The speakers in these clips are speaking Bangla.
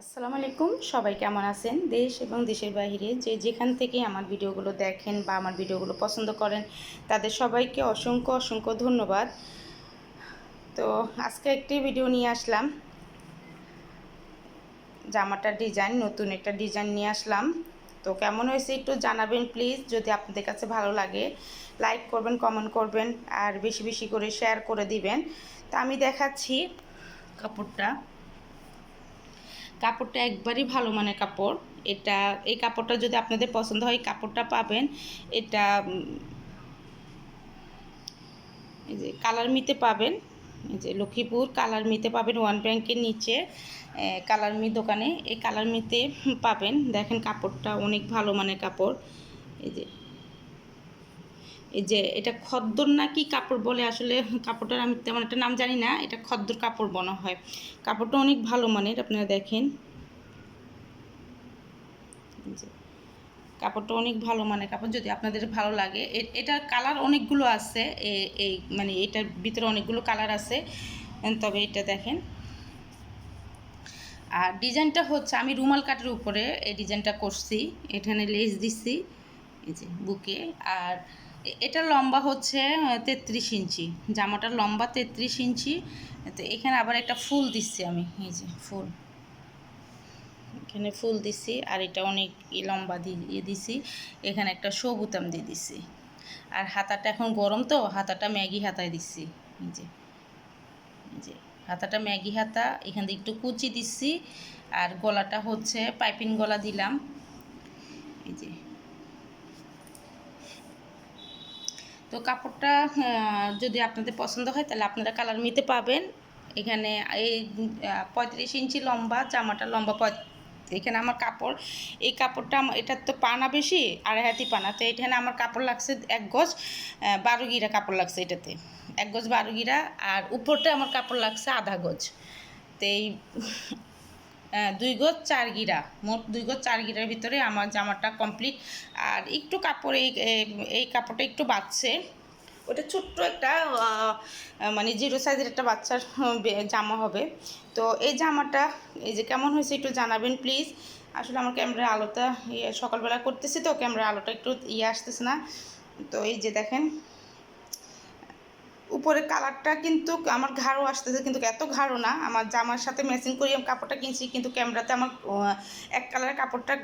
আসসালামু আলাইকুম। সবাই কেমন আছেন? দেশ এবং দেশের বাইরে যে যেখান থেকে আমার ভিডিওগুলো দেখেন বা আমার ভিডিওগুলো পছন্দ করেন, তাদের সবাইকে অসংখ্য অসংখ্য ধন্যবাদ। তো আজকে একটি ভিডিও নিয়ে আসলাম। জামাটার ডিজাইন, নতুন একটা ডিজাইন নিয়ে আসলাম। তো কেমন হয়েছে একটু জানাবেন প্লিজ। যদি আপনাদের কাছে ভালো লাগে, লাইক করবেন, কমেন্ট করবেন, আর বেশি বেশি করে শেয়ার করে দিবেন। তা আমি দেখাচ্ছি কাপড়টা। কাপড়টা একবারই ভালো মানের কাপড়। এটা, এই কাপড়টা যদি আপনাদের পছন্দ হয় কাপড়টা পাবেন। এটা এই যে কালার মিতে পাবেন। এই যে লক্ষ্মীপুর কালার মিতে পাবেন ওয়ান ব্যাংকের নিচে কালার মি দোকানে। এই কালার মিতে পাবেন। দেখেন কাপড়টা অনেক ভালো মানের কাপড়। এই যে এই যে এটা খদ্দর না কি কাপড় বলে আসলে? কাপড়টার আমি তেমন একটা নাম জানি না। এটা খদ্দর কাপড় বলা হয়। কাপড়টা অনেক ভালো মানের, আপনারা দেখেন। কাপড়টা অনেক ভালো মানের কাপড়, যদি আপনাদের ভালো লাগে। এটার কালার অনেকগুলো আছে। এই মানে এটার ভিতরে অনেকগুলো কালার আছে। তবে এটা দেখেন। আর ডিজাইনটা হচ্ছে, আমি রুমাল কাটের উপরে এই ডিজাইনটা করছি। এখানে লেস দিছি। এই যে, বুকে। আর এ- এটার লম্বা হচ্ছে তেত্রিশ ইঞ্চি। জামাটার লম্বা তেত্রিশ ইঞ্চি। তো এখানে আবার একটা ফুল দিচ্ছি আমি, এই যে ফুল। এখানে ফুল দিছি আর এটা অনেক লম্বা দিয়ে দিছি এখানে একটা সবুতাম দিয়ে দিছি আর হাতাটা এখন গরম তো, হাতাটা ম্যাগি হাতায় দিছি যে যে, হাতাটা ম্যাগি হাতা, এখান থেকে একটু কুচি দিচ্ছি। আর গলাটা হচ্ছে পাইপিং গলা দিলাম। এই যে তো কাপড়টা যদি আপনাদের পছন্দ হয়, তাহলে আপনারা কালার নিতে পাবেন এখানে এই পঁয়ত্রিশ ইঞ্চি লম্বা, জামাটা লম্বা এখানে আমার কাপড়, এই কাপড়টা এটার তো পানা বেশি, আড়াই হাতি পানা। তো এখানে আমার কাপড় লাগছে এক গজ বারো গিরা কাপড় লাগছে এটাতে। এক গজ বারো গিরা, আর উপরটা আমার কাপড় লাগছে আধা গজ। তো এই দুই গজ চার গিরা। মোট দুই গজ চার গিরার ভিতরে আমার জামাটা কমপ্লিট আর একটু কাপড় এই, এই- কাপড়টা একটু বাড়ছে। ওটা ছোট্ট একটা মানে জিরো সাইজের একটা বাচ্চার জামা হবে। তো এই জামাটা, এই যে কেমন হয়েছে একটু জানাবেন প্লিজ আসলে আমার ক্যামেরার আলোটা ইয়ে সকালবেলা করতেছি তো ক্যামেরার আলোটা একটু ইয়ে আসতেছে না। তো এই যে দেখেন উপরে কালারটা কিন্তু আমার ঘাড়ও আসতেছে, কিন্তু এত ঘাড়ও না। আমার জামার সাথে ম্যাচিং করি, আমি কাপড়টা কিনছি, কিন্তু ক্যামেরাতে আমার এক কালারের কাপড়টা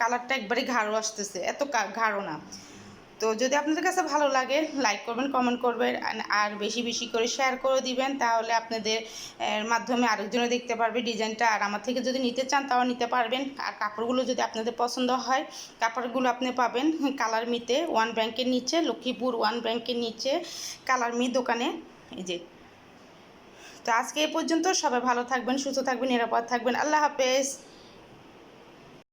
কালারটা একবারে ঘাড়ও আসতেছে, এত ঘাড়ও ঘাড়ো না। তো যদি আপনাদের কাছে ভালো লাগে লাইক করবেন কমেন্ট করবেন, আর- বেশি বেশি করে শেয়ার করে দিবেন, তাহলে আপনাদের মাধ্যমে আরেকজনে দেখতে পারবে ডিজাইনটা। আর আমার থেকে যদি নিতে চান, তাও নিতে পারবেন। আর কাপড়গুলো যদি আপনাদের পছন্দ হয়, কাপড়গুলো আপনি পাবেন কালার মিতে ওয়ান ব্যাংকের নিচে, লক্ষ্মীপুর ওয়ান ব্যাংকের নিচে, কালার মি দোকানে। এই যে। তো আজকে এই পর্যন্ত সবাই ভালো থাকবেন, সুস্থ থাকবেন, নিরাপদ থাকবেন। আল্লাহ হাফেজ।